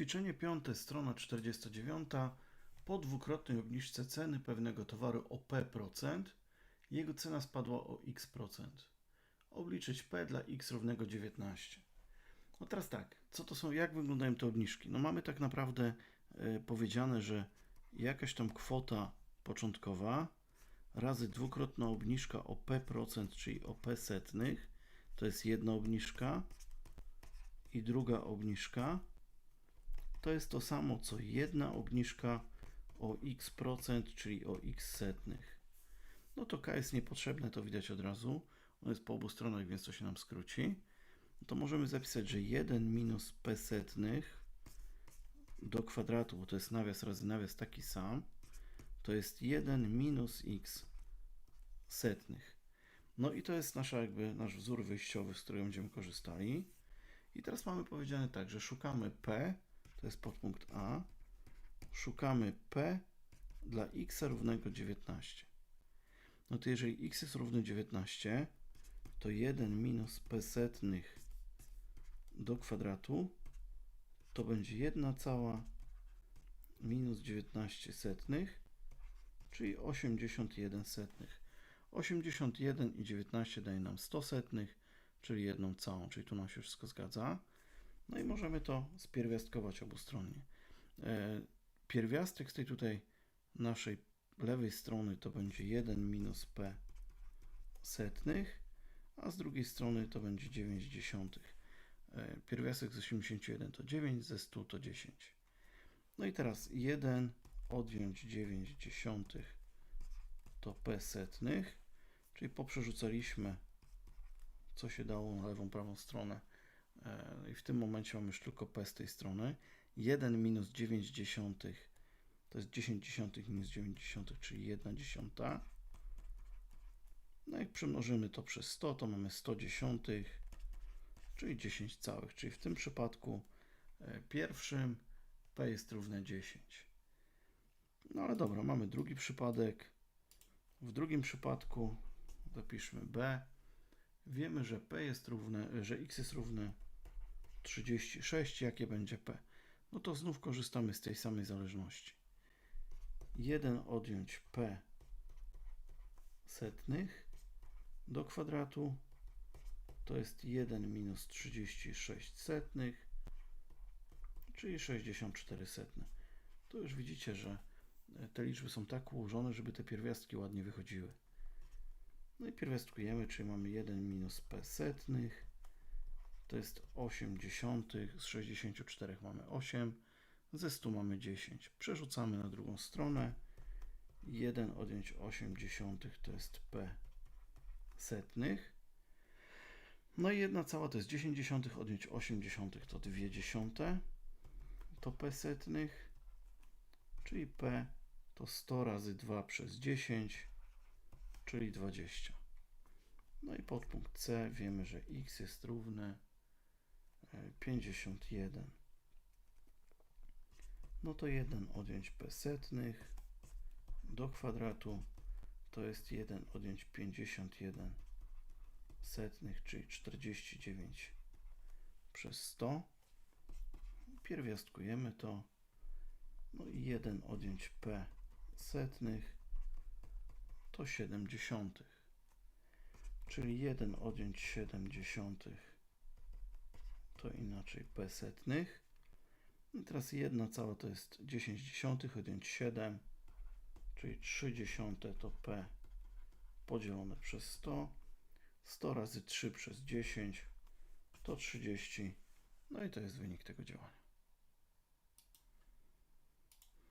Ćwiczenie piąte, strona 49. Po dwukrotnej obniżce ceny pewnego towaru o p%, jego cena spadła o x%. Obliczyć p dla x równego 19. No teraz tak, co to są, jak wyglądają te obniżki? No mamy tak naprawdę e, powiedziane, że jakaś tam kwota początkowa razy dwukrotna obniżka o p%, czyli o p setnych, to jest jedna obniżka i druga obniżka to jest to samo co jedna obniżka o x procent, czyli o x setnych. No to k jest niepotrzebne, to widać od razu. On jest po obu stronach, więc to się nam skróci. To możemy zapisać, że 1 minus p setnych do kwadratu, bo to jest nawias razy nawias taki sam, to jest 1 minus x setnych. No i to jest nasza, jakby nasz wzór wyjściowy, z którego będziemy korzystali. I teraz mamy powiedziane tak, że szukamy p, to jest podpunkt A, szukamy p dla x równego 19. No to jeżeli x jest równy 19, to 1 minus p setnych do kwadratu to będzie 1 cała minus 19 setnych, czyli 81 setnych. 81 i 19 daje nam 100 setnych, czyli jedną całą, czyli tu nam się wszystko zgadza. No i możemy to spierwiastkować obustronnie. E, pierwiastek z tej tutaj naszej lewej strony to będzie 1 minus p setnych, a z drugiej strony to będzie 9 dziesiątych. E, pierwiastek z 81 to 9, ze 100 to 10. No i teraz 1 odjąć 9 dziesiątych to p setnych, czyli poprzerzucaliśmy co się dało na lewą, prawą stronę. E, I w tym momencie mamy już tylko p z tej strony. 1 minus 9 dziesiątych to jest 10 dziesiątych minus 9 dziesiątych, czyli 1 dziesiąta. No jak przemnożymy to przez 100, to mamy 100 dziesiątych, czyli 10 całych. Czyli w tym przypadku e, pierwszym p jest równe 10. No ale dobra, mamy drugi przypadek. W drugim przypadku zapiszmy b. Wiemy, że p jest równe, że x jest równe 36. Jakie będzie p? No to znów korzystamy z tej samej zależności. 1 odjąć p setnych do kwadratu to jest 1 minus 36 setnych, czyli 64 setne. Tu już widzicie, że te liczby są tak ułożone, żeby te pierwiastki ładnie wychodziły. No i pierwiastkujemy, czyli mamy 1 minus p setnych, to jest 8 dziesiątych, z 64 mamy 8, ze 100 mamy 10. Przerzucamy na drugą stronę. 1 odjąć 8 dziesiątych to jest p setnych. No i 1 cała to jest 10 dziesiątych, odjąć 8 dziesiątych to 2 dziesiąte. To p setnych, czyli p to 100 razy 2 przez 10, czyli 20. No i podpunkt C wiemy, że x jest równe 51. No to 1 odjąć p setnych do kwadratu to jest 1 odjąć 51 setnych, czyli 49 przez 100. Pierwiastkujemy to. No i 1 odjąć p setnych to 7 dziesiątych. Czyli 1 odjąć 7 dziesiątych to inaczej p setnych. I teraz 1 cała to jest 10 dziesiątych, odjąć 7, czyli 3 dziesiąte to p podzielone przez 100. 100 razy 3 przez 10 to 30. No i to jest wynik tego działania.